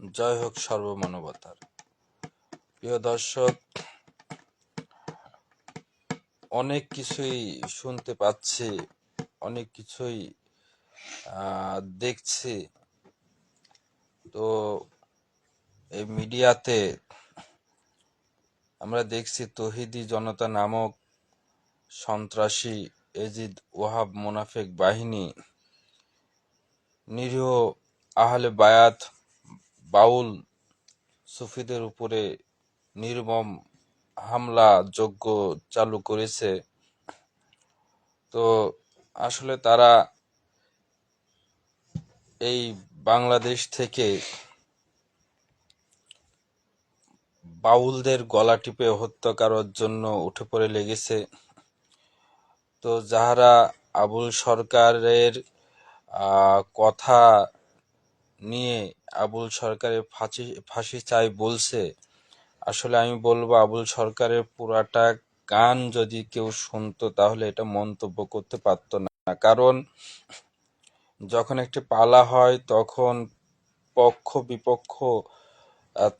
জয় হোক সর্বমানবতার। প্রিয় দর্শক, অনেক কিছুই শুনতে পাচ্ছি, অনেক কিছুই দেখছি। তো এই মিডিয়াতে আমরা দেখছি তহিদি জনতা নামক সন্ত্রাসী এজিদ ওয়াহাব মোনাফেক বাহিনী নিরীহ আহলে বায়াত বাউল সুফিদের উপরে নির্মম হামলা যজ্ঞ চালু করেছে। তো আসলে তারা এই বাংলাদেশ থেকে বাউলদের গলা টিপে হত্যা করার জন্য উঠে পড়ে লেগেছে। তো যাহারা আবুল সরকারের কথা নিয়ে আবুল সরকারের ফাঁসি ফাঁসি চাই বলছে। আসলে আমি বলব, আবুল সরকারের পুরাটা গান যদি কেউ শুনতো, তাহলে এটা মন্তব্য করতে পারতো না। কারণ যখন একটি পালা হয়, তখন পক্ষ বিপক্ষ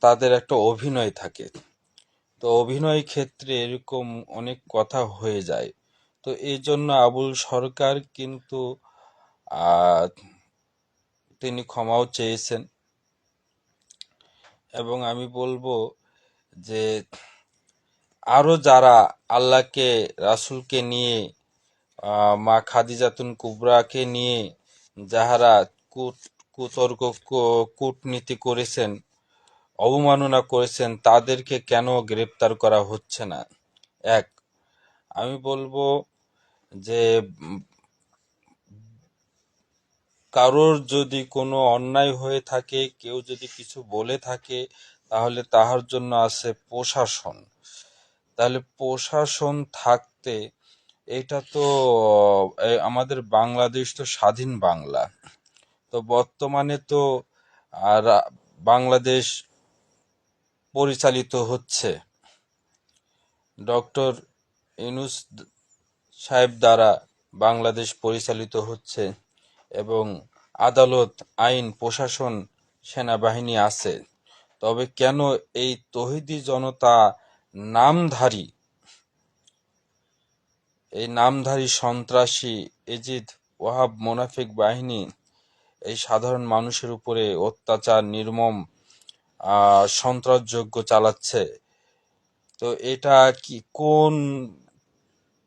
তাদের একটা অভিনয় থাকে। তো অভিনয় ক্ষেত্রে এরকম অনেক কথা হয়ে যায়। তো এই জন্য আবুল সরকার কিন্তু তিনি ক্ষমাও চেয়েছেন। এবং আমি বলব যে আরও যারা আল্লাহকে, রাসুলকে নিয়ে মা খাদিজাতুন কুবরাকে নিয়ে যাহারা কূট কুতর্ক কূটনীতি করেছেন, অবমাননা করেছেন, তাদেরকে কেন গ্রেপ্তার করা হচ্ছে না? এক, আমি বলব যে কারোর যদি কোনো অন্যায় হয়ে থাকে, কেউ যদি কিছু বলে থাকে, তাহলে তাহার জন্য আছে প্রশাসন। তাহলে প্রশাসন থাকতে এটা তো আমাদের বাংলাদেশ তো স্বাধীন বাংলা। তো বর্তমানে তো আর বাংলাদেশ পরিচালিত হচ্ছে। ডক্টর ইউনুস সাহেব দ্বারা বাংলাদেশ পরিচালিত হচ্ছে। এবং আদালত, আইন, প্রশাসন, সেনাবাহিনী আছে। তবে কেন এই তহিদি জনতা নামধারী, এই নামধারী সন্ত্রাসী, এজিদ ওয়াহাব মোনাফিক বাহিনী, এই সাধারণ মানুষের উপরে অত্যাচার, নির্মম সন্ত্রাসযোগ্য চালাচ্ছে? তো এটা কি কোন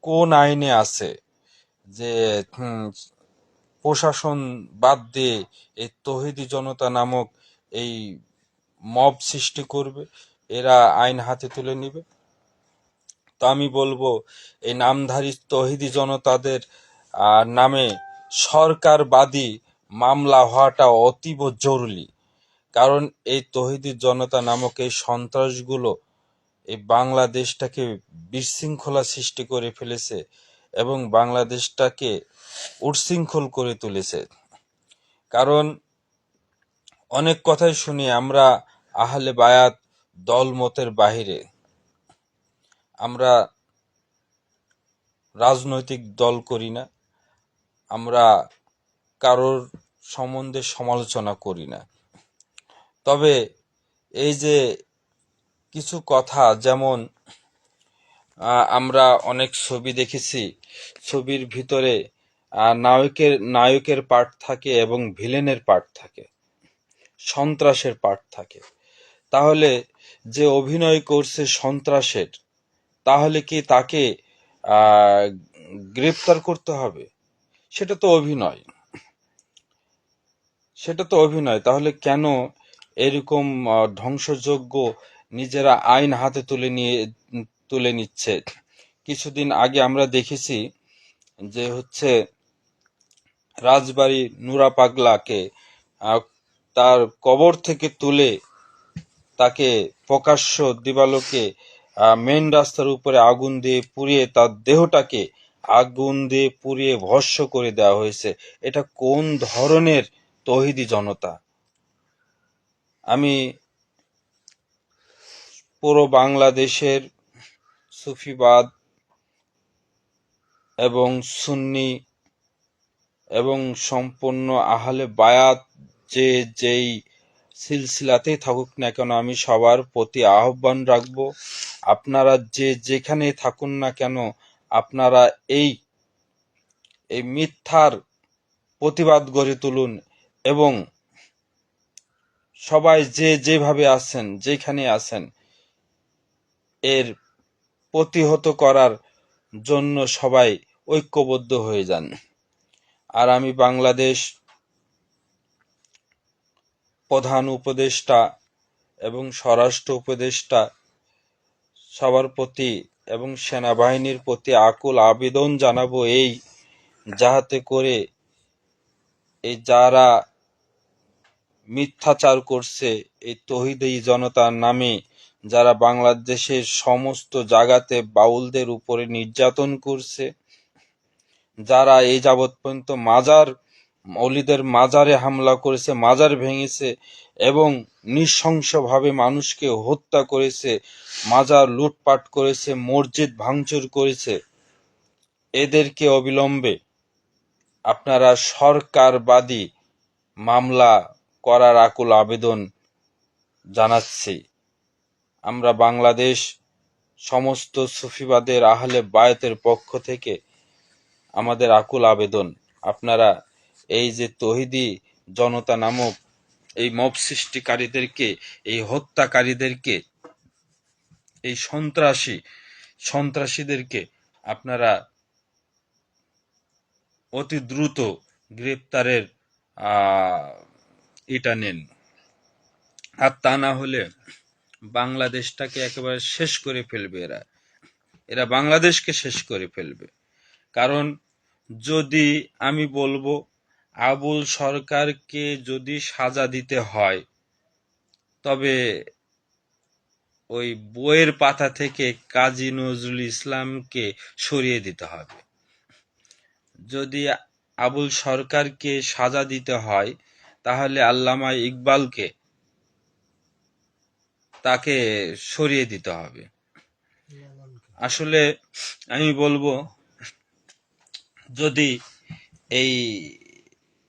কোন আইনে আছে যে প্রশাসন বাদ দিয়ে এই তহিদি জনতা নামক এই মব সৃষ্টি করবে, এরা আইন হাতে তুলে নিবে। তো আমি বলব, এই নামধারী তহিদি জনতাদের নামে সরকারবাদী মামলা হওয়াটা অতীব জরুরি। কারণ এই তহিদি জনতা নামক এই সন্ত্রাসগুলো এই বাংলাদেশটাকে বিশৃঙ্খলা সৃষ্টি করে ফেলেছে। এবং বাংলাদেশটাকে উৎশৃঙ্খল করে তুলেছে। কারণ অনেক কথাই শুনি আমরা আহলে বায়াত দলমতের বাহিরে। আমরা রাজনৈতিক দল করি না। আমরা কারোর সম্বন্ধে সমালোচনা করি না। তবে এই যে কিছু কথা যেমন আমরা অনেক ছবি দেখেছি। ছবির ভিতরে নায়কের নায়কের পার্ট থাকে এবং ভিলেনের পার্ট থাকে। সন্ত্রাসের পার্ট থাকে। তাহলে যে অভিনয় করছে সন্ত্রাসের, তাহলে কি তাকে গ্রেপ্তার করতে হবে? সেটা তো অভিনয়। সেটা তো অভিনয়। তাহলে কেন এরকম ধ্বংসযোগ্য নিজেরা আইন হাতে তুলে নিয়ে তুলে নিচ্ছে। কিছুদিন আগে আমরা দেখেছি যে হচ্ছে রাজবাড়ী নুরা পাগলাকে তার কবর থেকে তুলে তাকে প্রকাশ্য দিবালোকে মেন রাস্তার উপরে আগুন দিয়ে পুড়িয়ে তার দেহটাকে আগুন দিয়ে পুড়িয়ে ভস্ম করে দেওয়া হয়েছে। এটা কোন ধরনের তহিদি জনতা? আমি পুরো বাংলাদেশের সুফিবাদ এবং সুন্নি এবং সম্পূর্ণ আহলে বায়াত যে যেই সিলসিলাতেই থাকুক না কেন, আমি সবার প্রতি আহ্বান রাখব, আপনারা যে যেখানে থাকুন না কেন, আপনারা এই এই মিথ্যার প্রতিবাদ গড়ে তুলুন এবং সবাই যে যেভাবে আছেন যেখানে আছেন, এর প্রতিহত করার জন্য সবাই ঐক্যবদ্ধ হয়ে যান। আর আমি বাংলাদেশ প্রধান উপদেষ্টা এবং স্বরাষ্ট্র উপদেষ্টা, সবার প্রতি এবং সেনাবাহিনীর প্রতি আকুল আবেদন জানাব এই, যাহাতে করে এই যারা মিথ্যাচার করছে, এই তহিদি জনতার নামে যারা বাংলাদেশের সমস্ত জায়গাতে বাউলদের উপরে নির্যাতন করছে, যারা এই যাবৎ পর্যন্ত মাজার অলিদের মাজারে হামলা করেছে, মাজার ভেঙেছে এবং নৃশংসভাবে মানুষকে হত্যা করেছে, মাজার লুটপাট করেছে, মসজিদ ভাঙচুর করেছে, এদেরকে অবিলম্বে আপনারা সরকারবাদী মামলা করার আকুল আবেদন জানাচ্ছি। আমরা বাংলাদেশ সমস্ত সুফিবাদের আহলে বায়তের পক্ষ থেকে আমাদের আকুল আবেদন। আপনারা এই যে তহিদি জনতা নামক এই মব সৃষ্টিকারীদেরকে, এই হত্যাকারীদেরকে, এই সন্ত্রাসী, সন্ত্রাসীদেরকে আপনারা অতি দ্রুত গ্রেপ্তারের ইটা নেন। আর তা না হলে বাংলাদেশটাকে একেবারে শেষ করে ফেলবে এরা। এরা বাংলাদেশকে শেষ করে ফেলবে। কারণ যদি আমি বলব আবুল সরকারকে যদি সাজা দিতে হয়, তবে ওই বইয়ের পাতা থেকে কাজী নজরুল ইসলামকে সরিয়ে দিতে হবে। যদি আবুল সরকারকে সাজা দিতে হয়, তাহলে আল্লামা ইকবালকে তাকে সরিয়ে দিতে হবে। আসলে আমি বলব যদি এই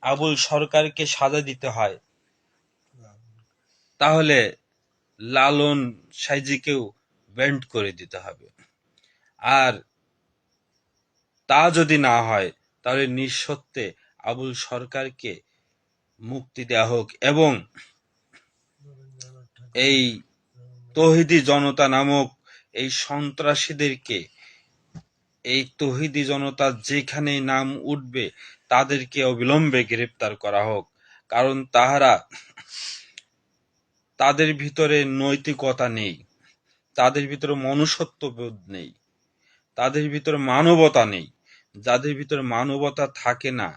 আবুল সরকারকে সাজা দিতে হয় তাহলে লালন সাইজিকেও ব্যান্ড করে দিতে হবে। আর তা যদি না হয় তাহলে নিঃসত্ত্বে আবুল সরকারকে মুক্তি দেওয়া হোক এবং এই তহিদি জনতা নামক এই সন্ত্রাসীদেরকে, এই তহিদি জনতা যেখানে নাম উঠবে, তাদেরকে অবিলম্বে গ্রেপ্তার করা হোক। কারণ তাহারা তাদের ভিতরে নৈতিকতা নেই, তাদের ভিতরে মনুষ্যত্ববোধ নেই, তাদের ভিতরে মানবতা নেই। যাদের ভিতরে মানবতা থাকে না,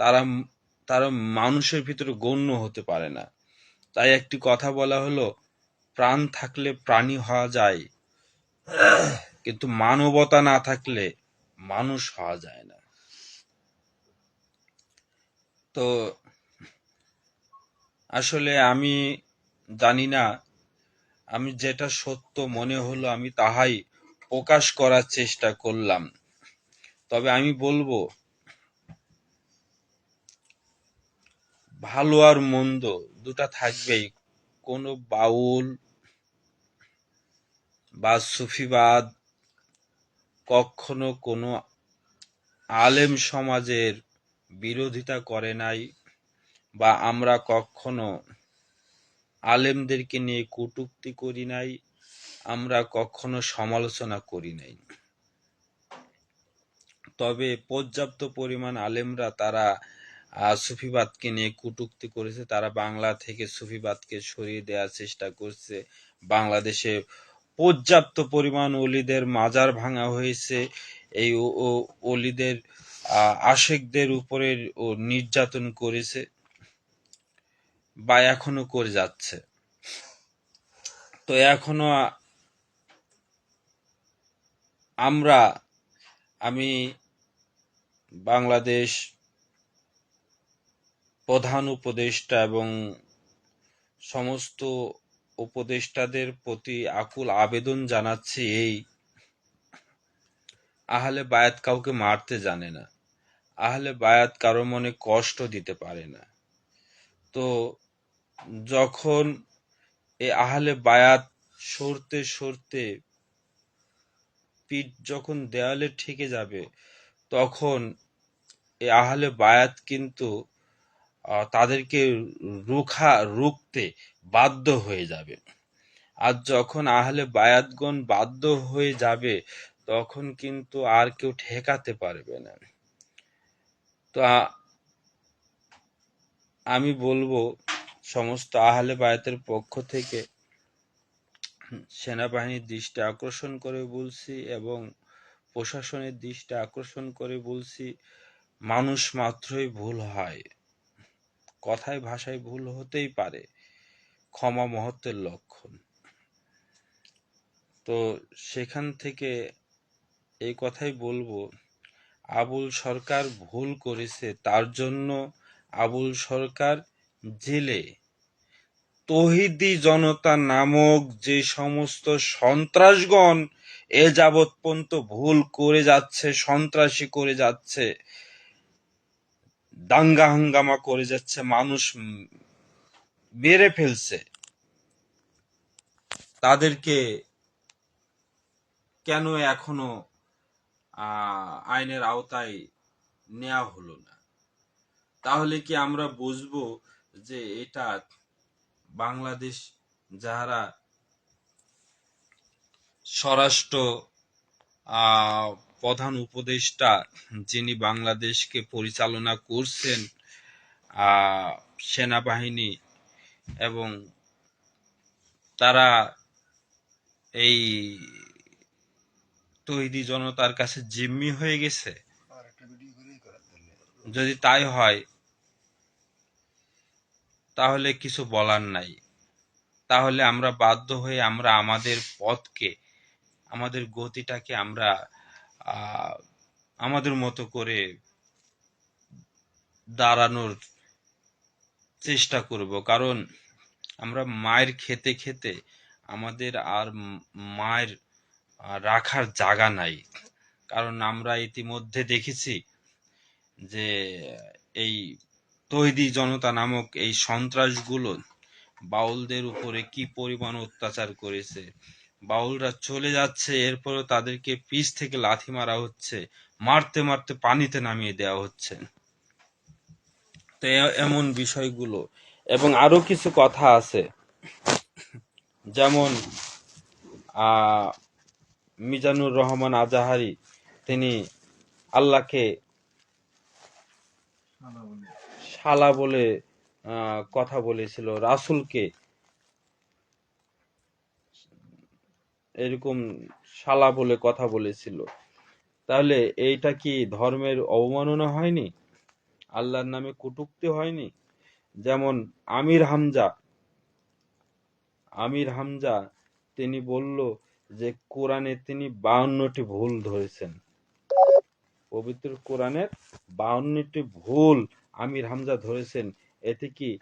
তারা তারা মানুষের ভিতরে গণ্য হতে পারে না। তাই একটি কথা বলা হলো প্রাণ থাকলে প্রাণী হওয়া যায়, কিন্তু মানবতা না থাকলে মানুষ হওয়া যায় না। তো আসলে আমি জানি না, আমি যেটা সত্য মনে হলো আমি তাহাই প্রকাশ করার চেষ্টা করলাম। তবে আমি বলব, ভালো আর মন্দ দুটা থাকবেই, কোনো বাউল বা সুফিবাদ কখনো কোনো আলেম সমাজের বিরোধিতা করে নাই বা আমরা কখনো আলেমদেরকে নিয়ে কটূক্তি করি নাই, আমরা কখনো সমালোচনা করি নাই। তবে পর্যাপ্ত পরিমাণ আলেমরা তারা সুফিবাদকে নিয়ে কটূক্তি করেছে। তারা বাংলা থেকে সুফিবাদকে সরিয়ে দেওয়ার চেষ্টা করছে। বাংলাদেশে পর্যাপ্ত পরিমাণ অলিদের মাজার ভাঙা হয়েছে। এই অলিদের আশেকদের উপরে ও নির্যাতন করেছে বা এখনও করে যাচ্ছে। তো এখনও আমরা, আমি বাংলাদেশ প্রধান উপদেষ্টা এবং সমস্ত উপদেষ্টাদের প্রতি আকুল আবেদন জানাচ্ছি এই। আহলে বায়াত কাউকে মারতে জানে না। আহলে বায়াত কারও মনে কষ্ট দিতে পারে না। তো যখন এই আহলে বায়াত সরতে সরতে পিঠ যখন দেয়ালে ঠেকে যাবে, তখন এই আহলে বায়াত কিন্তু তাদেরকে রুখা, রুখতে বাধ্য হয়ে যাবে। আর যখন আহলে বায়াতগণ বাধ্য হয়ে যাবে, তখন কিন্তু আর কেউ ঠেকাতে পারবে না। তো আমি বলব, সমস্ত আহলে বায়াতের পক্ষ থেকে সেনাবাহিনীর দৃষ্টি আকর্ষণ করে বলছি এবং প্রশাসনের দৃষ্টি আকর্ষণ করে বলছি, মানুষ মাত্রই ভুল হয়। কথায় ভাষায় ভুল হতেই পারে। ক্ষমা মহত্বের লক্ষণ। তো সেখান থেকে এই কথাই বলব, আবুল সরকার ভুল করেছে, তার জন্য আবুল সরকার জেলে। তহিদি জনতা নামক যে সমস্ত সন্ত্রাসগণ এ যাবৎ পর্যন্ত ভুল করে যাচ্ছে, সন্ত্রাসী করে যাচ্ছে দাঙ্গা হাঙ্গামা করে যাচ্ছে মানুষ মেরে ফেলছে। তাদেরকে কেন এখনও আইনের আওতায় নেওয়া হলো না? তাহলে কি আমরা বুঝব যে এটা বাংলাদেশ যারা স্বরাষ্ট্র আহ, প্রধান উপদেষ্টা যিনি বাংলাদেশকে পরিচালনা করছেন সেনাবাহিনী এবং তারা এই তৈরি জনতার কাছে জিম্মি হয়ে গেছে। যদি তাই হয়, তাহলে কিছু বলার নাই। তাহলে আমরা বাধ্য হয়ে আমরা আমাদের পথকে, আমাদের গতিটাকে আমরা আমাদের মতো করে দাঁড়ানোর চেষ্টা করব। কারণ আমরা মায়ের খেতে খেতে আমাদের আর মায়ের রাখার জায়গা নাই। কারণ আমরা ইতিমধ্যে দেখেছি যে এই তৈরি জনতা নামক এই সন্ত্রাসগুলো বাউলদের উপরে কি পরিমাণ অত্যাচার করেছে। বাউলরা চলে যাচ্ছে এরপরও তাদেরকে পিছ থেকে লাথি মারা হচ্ছে মারতে মারতে পানিতে নামিয়ে দেওয়া হচ্ছে। তো এমন বিষয়গুলো। এবং আরও কিছু কথা আছে। যেমন মিজানুর রহমান আজাহারি তিনি আল্লাহকে শালা বলে। কথা বলেছিল রাসূলকে। এরকম শালা বলে কথা বলেছিল। তাহলে এইটা কি ধর্মের অবমাননা হয়নি? আল্লাহর নামে কটূক্তি হয়নি? যেমন আমির হামজা আমির হামজা তিনি বলল যে কোরআনে তিনি বাউন্নটি ভুল ধরেছেন। পবিত্র কোরআনের বাউন্নটি ভুল আমির হামজা ধরেছেন। এতে কি